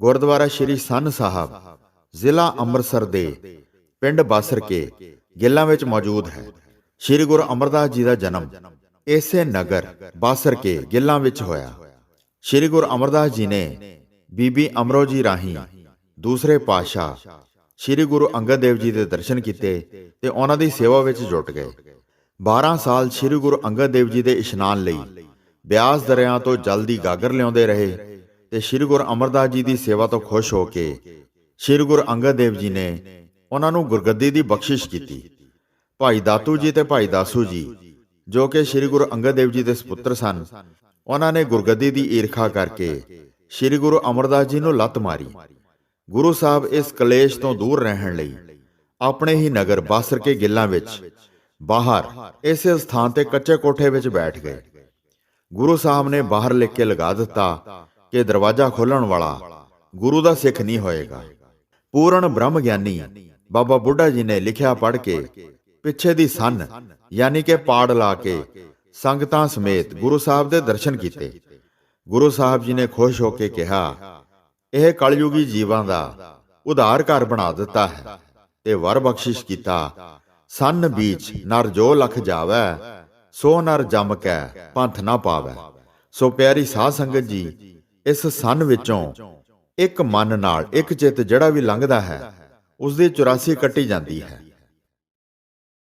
ਗੁਰਦੁਆਰਾ ਸ਼੍ਰੀ ਸੰਨ ਸਾਹਿਬ, ਜ਼ਿਲ੍ਹਾ ਅੰਮ੍ਰਿਤਸਰ ਦੇ ਪਿੰਡ ਬਾਸਰਕੇ ਗਿੱਲਾਂ ਵਿੱਚ ਮੌਜੂਦ ਹੈ। ਸ਼੍ਰੀ ਗੁਰੂ ਅਮਰਦਾਸ ਜੀ ਦਾ ਜਨਮ ਇਸੇ ਨਗਰ ਬਾਸਰਕੇ ਗਿੱਲਾਂ ਵਿੱਚ ਹੋਇਆ। ਸ਼੍ਰੀ ਗੁਰੂ ਅਮਰਦਾਸ ਜੀ ਨੇ ਬੀਬੀ ਅਮਰੋ ਜੀ ਰਾਹੀਂ ਦੂਸਰੇ ਪਾਤਸ਼ਾਹ ਸ਼੍ਰੀ ਗੁਰੂ ਅੰਗਦ ਦੇਵ ਜੀ ਦੇ ਦਰਸ਼ਨ ਕੀਤੇ ਤੇ ਉਹਨਾਂ ਦੀ ਸੇਵਾ ਵਿੱਚ ਜੁਟ ਗਏ। 12 ਸਾਲ ਸ਼੍ਰੀ ਗੁਰੂ ਅੰਗਦ ਦੇਵ ਜੀ ਦੇ ਇਸ਼ਨਾਨ ਲਈ ਬਿਆਸ ਦਰਿਆ ਤੋਂ ਜਲ ਦੀ ਗਾਗਰ ਲਿਆਉਂਦੇ ਰਹੇ ਤੇ ਸ਼੍ਰੀ ਗੁਰੂ ਅਮਰਦਾਸ ਜੀ ਦੀ ਸੇਵਾ ਤੋਂ ਖੁਸ਼ ਹੋ ਕੇ ਸ਼੍ਰੀ ਗੁਰੂ ਅੰਗਦ ਦੇਵ ਜੀ ਨੇ ਉਹਨਾਂ ਨੂੰ ਗੁਰਗੱਦੀ ਦੀ ਬਖਸ਼ਿਸ਼ ਕੀਤੀ। ਭਾਈ ਦਾਤੂ ਜੀ ਤੇ ਭਾਈ ਦਾਸੂ ਜੀ, ਜੋ ਕਿ ਸ਼੍ਰੀ ਗੁਰੂ ਅੰਗਦ ਦੇਵ ਜੀ ਦੇ ਸੁਪੁੱਤਰ ਸਨ, ਉਹਨਾਂ ਨੇ ਗੁਰਗੱਦੀ ਦੀ ਈਰਖਾ ਕਰਕੇ ਸ਼੍ਰੀ ਗੁਰੂ ਅਮਰਦਾਸ ਜੀ ਨੂੰ ਲੱਤ ਮਾਰੀ। ਗੁਰੂ ਸਾਹਿਬ ਇਸ ਕਲੇਸ਼ ਤੋਂ ਦੂਰ ਰਹਿਣ ਲਈ ਆਪਣੇ ਹੀ ਨਗਰ ਬਾਸਰ ਕੇ ਗਿੱਲਾਂ ਵਿੱਚ ਬਾਹਰ ਇਸੇ ਸਥਾਨ ਤੇ ਕੱਚੇ ਕੋਠੇ ਵਿੱਚ ਬੈਠ ਗਏ। ਗੁਰੂ ਸਾਹਿਬ ਨੇ ਬਾਹਰ ਲਿਖ ਕੇ ਲਗਾ ਦਿੱਤਾ ਕਿ ਦਰਵਾਜ਼ਾ ਖੋਲਣ ਵਾਲਾ ਗੁਰੂ ਦਾ ਸਿੱਖ ਨਹੀਂ ਹੋਏਗਾ। ਪੂਰਨ ਬ੍ਰਹਮ ਗਿਆਨੀ ਬਾਬਾ ਬੁੱਢਾ ਜੀ ਨੇ ਲਿਖਿਆ ਪੜ੍ਹ ਕੇ ਪਿੱਛੇ ਦੀ ਸੰਨ, ਯਾਨੀ ਕਿ ਪਾੜ ਲਾ ਕੇ ਸੰਗਤਾਂ ਸਮੇਤ ਗੁਰੂ ਸਾਹਿਬ ਦੇ ਦਰਸ਼ਨ ਕੀਤੇ। ਗੁਰੂ ਸਾਹਿਬ ਜੀ ਨੇ ਖੁਸ਼ ਹੋ ਕੇ ਕਿਹਾ, ਇਹ ਕਲਯੁਗੀ ਜੀਵਾਂ ਦਾ ਉਧਾਰ ਘਰ ਬਣਾ ਦਿੱਤਾ ਹੈ ਤੇ ਵਰ ਬਖਸ਼ਿਸ਼ ਕੀਤਾ। ਸੰਨ ਬੀਚ ਨਰ ਜੋ ਲਖ ਜਾਵੈ, ਸੋ ਨਰ ਜਮ ਕੈ, ਪੰਥ ਨਾ ਪਾਵੈ। ਸੋ ਪਿਆਰੀ ਸਾਧ ਸੰਗਤ ਜੀ ਇਸ ਸੰਨ ਵਿੱਚੋਂ ਇੱਕ ਮਨ ਨਾਲ ਇੱਕ ਚਿੱਤ ਜਿਹੜਾ ਵੀ ਲੰਘਦਾ ਹੈ ਉਸ ਦੀ 84 ਕੱਟੀ ਜਾਂਦੀ ਹੈ।